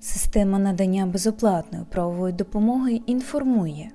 Система надання безоплатної правової допомоги інформує.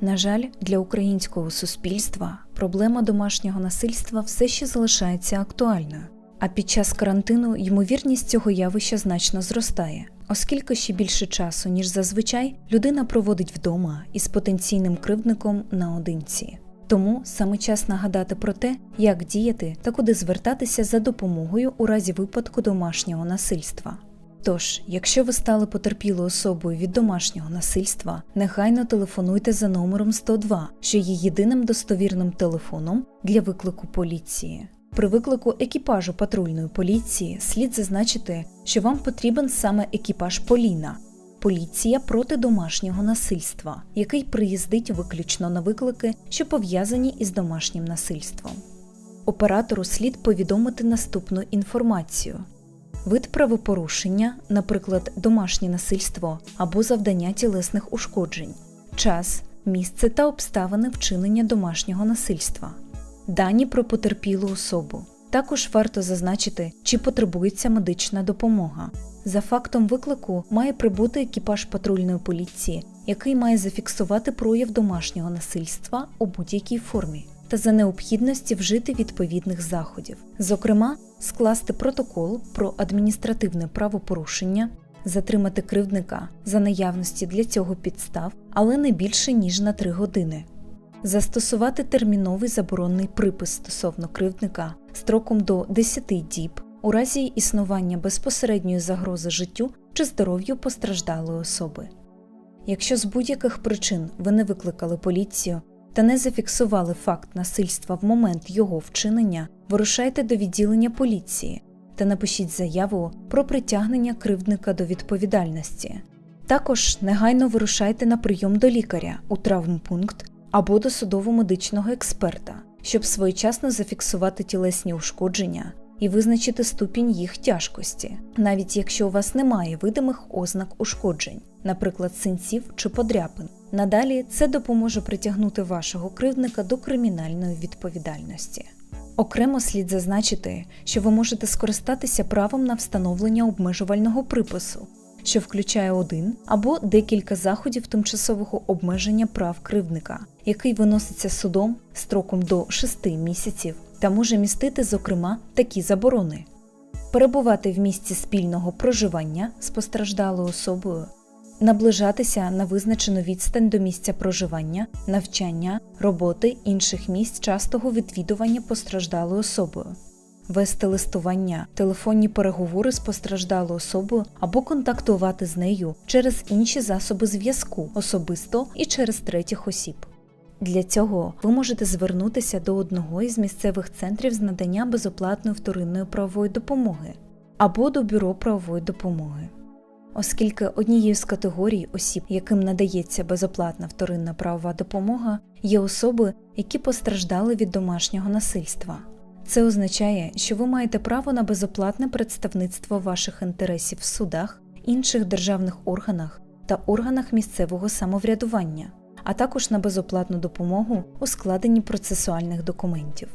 На жаль, для українського суспільства проблема домашнього насильства все ще залишається актуальною. А під час карантину ймовірність цього явища значно зростає, оскільки ще більше часу, ніж зазвичай, людина проводить вдома із потенційним кривдником наодинці. Тому саме час нагадати про те, як діяти та куди звертатися за допомогою у разі випадку домашнього насильства. Тож, якщо ви стали потерпілою особою від домашнього насильства, негайно телефонуйте за номером 102, що є єдиним достовірним телефоном для виклику поліції. При виклику екіпажу патрульної поліції слід зазначити, що вам потрібен саме екіпаж Поліна. Поліція проти домашнього насильства, який приїздить виключно на виклики, що пов'язані із домашнім насильством. Оператору слід повідомити наступну інформацію: вид правопорушення, наприклад, домашнє насильство або завдання тілесних ушкоджень, час, місце та обставини вчинення домашнього насильства, дані про потерпілу особу. Також варто зазначити, чи потребується медична допомога. За фактом виклику має прибути екіпаж патрульної поліції, який має зафіксувати прояв домашнього насильства у будь-якій формі, та за необхідності вжити відповідних заходів, зокрема, скласти протокол про адміністративне правопорушення, затримати кривдника за наявності для цього підстав, але не більше ніж на 3 години. Застосувати терміновий заборонний припис стосовно кривдника строком до 10 діб у разі існування безпосередньої загрози життю чи здоров'ю постраждалої особи. Якщо з будь-яких причин ви не викликали поліцію та не зафіксували факт насильства в момент його вчинення, вирушайте до відділення поліції та напишіть заяву про притягнення кривдника до відповідальності. Також негайно вирушайте на прийом до лікаря у травмпункт або до судово-медичного експерта, щоб своєчасно зафіксувати тілесні ушкодження і визначити ступінь їх тяжкості, навіть якщо у вас немає видимих ознак ушкоджень, наприклад, синців чи подряпин. Надалі це допоможе притягнути вашого кривдника до кримінальної відповідальності. Окремо слід зазначити, що ви можете скористатися правом на встановлення обмежувального припису, що включає один або декілька заходів тимчасового обмеження прав кривдника, який виноситься судом строком до 6 місяців та може містити, зокрема, такі заборони: перебувати в місці спільного проживання з постраждалою особою, наближатися на визначену відстань до місця проживання, навчання, роботи інших місць частого відвідування постраждалою особою. Вести листування, телефонні переговори з постраждалою особою або контактувати з нею через інші засоби зв'язку особисто і через третіх осіб. Для цього ви можете звернутися до одного із місцевих центрів з надання безоплатної вторинної правової допомоги або до бюро правової допомоги. Оскільки однією з категорій осіб, яким надається безоплатна вторинна правова допомога, є особи, які постраждали від домашнього насильства. Це означає, що ви маєте право на безоплатне представництво ваших інтересів в судах, інших державних органах та органах місцевого самоврядування, а також на безоплатну допомогу у складенні процесуальних документів.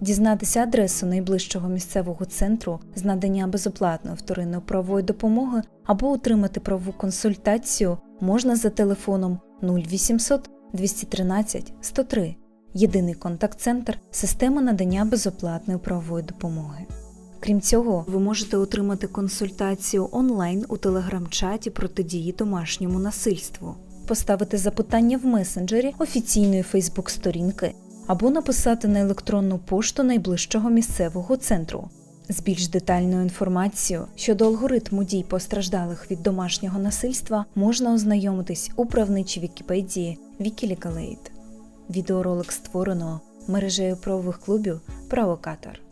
Дізнатися адресу найближчого місцевого центру з надання безоплатної вторинної правової допомоги або отримати правову консультацію можна за телефоном 0800 213 103 єдиний контакт-центр системи надання безоплатної правової допомоги. Крім цього, ви можете отримати консультацію онлайн у телеграм-чаті протидії домашньому насильству, поставити запитання в месенджері офіційної Фейсбук-сторінки або написати на електронну пошту найближчого місцевого центру. З більш детальною інформацією щодо алгоритму дій постраждалих від домашнього насильства можна ознайомитись у правничій Вікіпедії Wikilegalate. Відеоролик створено мережею правових клубів Правокатор.